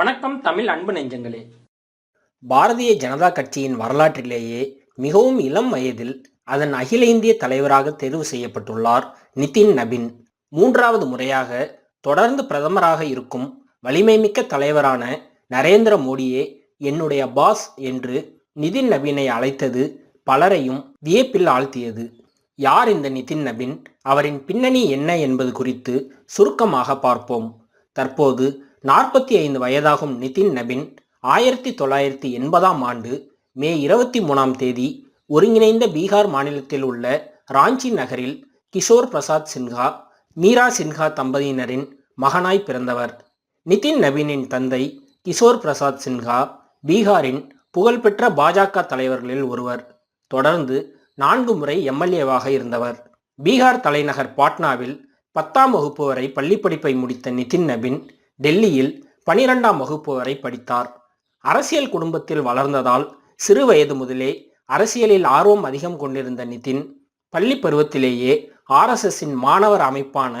வணக்கம் தமிழ் அன்பு நெஞ்சங்களே. பாரதிய ஜனதா கட்சியின் வரலாற்றிலேயே மிகவும் இளம் வயதில் அதன் அகில இந்திய தலைவராக தேர்வு செய்யப்பட்டுள்ளார் நிதின் நபின். மூன்றாவது முறையாக தொடர்ந்து பிரதமராக இருக்கும் வலிமைமிக்க தலைவரான நரேந்திர மோடியே என்னுடைய பாஸ் என்று நிதின் நபீனை அழைத்தது பலரையும் வியப்பில் ஆழ்த்தியது. யார் இந்த நிதின் நபின்? அவரின் பின்னணி என்ன என்பது குறித்து சுருக்கமாக பார்ப்போம். தற்போது நாற்பத்தி ஐந்து வயதாகும் நிதின் நபின் ஆயிரத்தி தொள்ளாயிரத்தி எண்பதாம் ஆண்டு மே இருபத்தி மூணாம் தேதி ஒருங்கிணைந்த பீகார் மாநிலத்தில் உள்ள ராஞ்சி நகரில் கிஷோர் பிரசாத் சின்ஹா மீரா சின்ஹா தம்பதியினரின் மகனாய் பிறந்தவர். நிதின் நபீனின் தந்தை கிஷோர் பிரசாத் சின்ஹா பீகாரின் புகழ்பெற்ற பாஜக தலைவர்களில் ஒருவர். தொடர்ந்து நான்கு முறை எம்எல்ஏவாக இருந்தவர். பீகார் தலைநகர் பாட்னாவில் பத்தாம் வகுப்பு வரை பள்ளிப்படிப்பை முடித்த நிதின் நபின் டெல்லியில் பனிரெண்டாம் வகுப்பு வரை படித்தார். அரசியல் குடும்பத்தில் வளர்ந்ததால் சிறு வயது முதலே அரசியலில் ஆர்வம் அதிகம் கொண்டிருந்த நிதின் பள்ளி பருவத்திலேயே ஆர்எஸ்எஸ்ஸின் மாணவர் அமைப்பான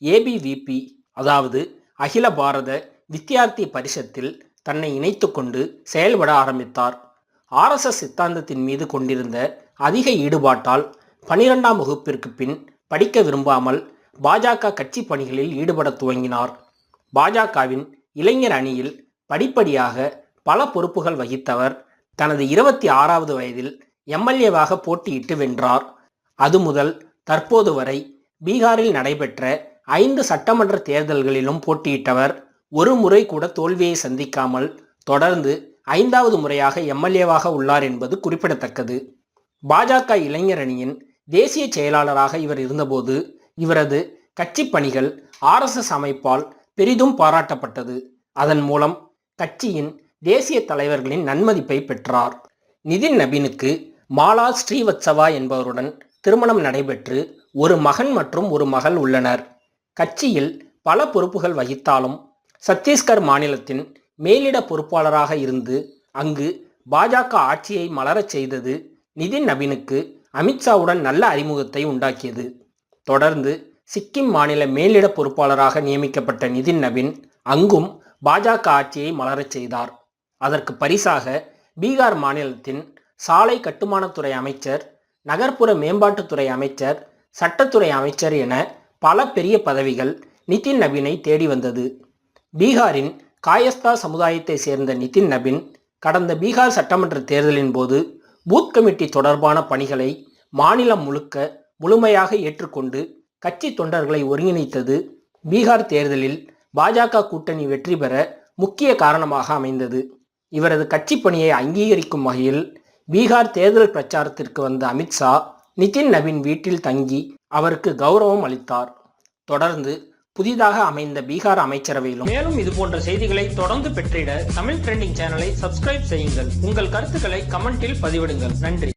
ஏபிவிபி அதாவது அகில பாரத வித்தியார்த்தி பரிஷத்தில் தன்னை இணைத்துக்கொண்டு செயல்பட ஆரம்பித்தார். ஆர்எஸ்எஸ் சித்தாந்தத்தின் மீது கொண்டிருந்த அதிக ஈடுபாட்டால் பனிரெண்டாம் வகுப்பிற்கு பின் படிக்க விரும்பாமல் பாஜக கட்சி பணிகளில் ஈடுபட துவங்கினார். பாஜகவின் இளைஞர் அணியில் படிப்படியாக பல பொறுப்புகள் வகித்தவர். தனது இருபத்தி ஆறாவது வயதில் எம்எல்ஏவாக போட்டியிட்டு வென்றார். அது முதல் தற்போது வரை பீகாரில் நடைபெற்ற ஐந்து சட்டமன்ற தேர்தல்களிலும் போட்டியிட்டவர். ஒரு முறை கூட தோல்வியை சந்திக்காமல் தொடர்ந்து ஐந்தாவது முறையாக எம்எல்ஏவாக உள்ளார் என்பது குறிப்பிடத்தக்கது. பாஜக இளைஞர் அணியின் தேசிய செயலாளராக இவர் இருந்தபோது இவரது கட்சி பணிகள் ஆர்எஸ்எஸ் அமைப்பால் பெரிதும் பாராட்டப்பட்டது. அதன் மூலம் கட்சியின் தேசிய தலைவர்களின் நன்மதிப்பை பெற்றார். நிதின் நபீனுக்கு மாலா ஸ்ரீவத்சவா என்பவருடன் திருமணம் நடைபெற்று ஒரு மகன் மற்றும் ஒரு மகள் உள்ளனர். கட்சியில் பல பொறுப்புகள் வகித்தாலும் சத்தீஸ்கர் மாநிலத்தின் மேலிட பொறுப்பாளராக இருந்து அங்கு பாஜக ஆட்சியை மலரச் செய்தது நிதின் நபீனுக்கு அமித்ஷாவுடன் நல்ல அறிமுகத்தை உண்டாக்கியது. தொடர்ந்து சிக்கிம் மாநில மேலிட பொறுப்பாளராக நியமிக்கப்பட்ட நிதின் நபின் அங்கும் பாஜக ஆட்சியை மலரச் செய்தார். அதற்கு பரிசாக பீகார் மாநிலத்தின் சாலை கட்டுமானத்துறை அமைச்சர் நகர்ப்புற மேம்பாட்டுத்துறை அமைச்சர் சட்டத்துறை அமைச்சர் என பல பெரிய பதவிகள் நிதின் நவீனை தேடி வந்தது. பீகாரின் காயஸ்தா சமுதாயத்தை சேர்ந்த நிதின் நபின் கடந்த பீகார் சட்டமன்ற தேர்தலின் போது பூத் கமிட்டி தொடர்பான பணிகளை மாநிலம் முழுக்க முழுமையாக ஏற்றுக்கொண்டு கட்சி தொண்டர்களை ஒருங்கிணைத்தது பீகார் தேர்தலில் பாஜக கூட்டணி வெற்றி பெற முக்கிய காரணமாக அமைந்தது. இவரது கட்சி பணியை அங்கீகரிக்கும் வகையில் பீகார் தேர்தல் பிரச்சாரத்திற்கு வந்த அமித்ஷா நிதின் நவீன் வீட்டில் தங்கி அவருக்கு கௌரவம் அளித்தார். தொடர்ந்து புதிதாக அமைந்த பீகார் அமைச்சரவையிலும் மேலும் இது போன்ற செய்திகளை தொடர்ந்து பெற்றிட தமிழ் ட்ரெண்டிங் சேனலை சப்ஸ்கிரைப் செய்யுங்கள். உங்கள் கருத்துக்களை கமெண்டில் பதிவிடுங்கள். நன்றி.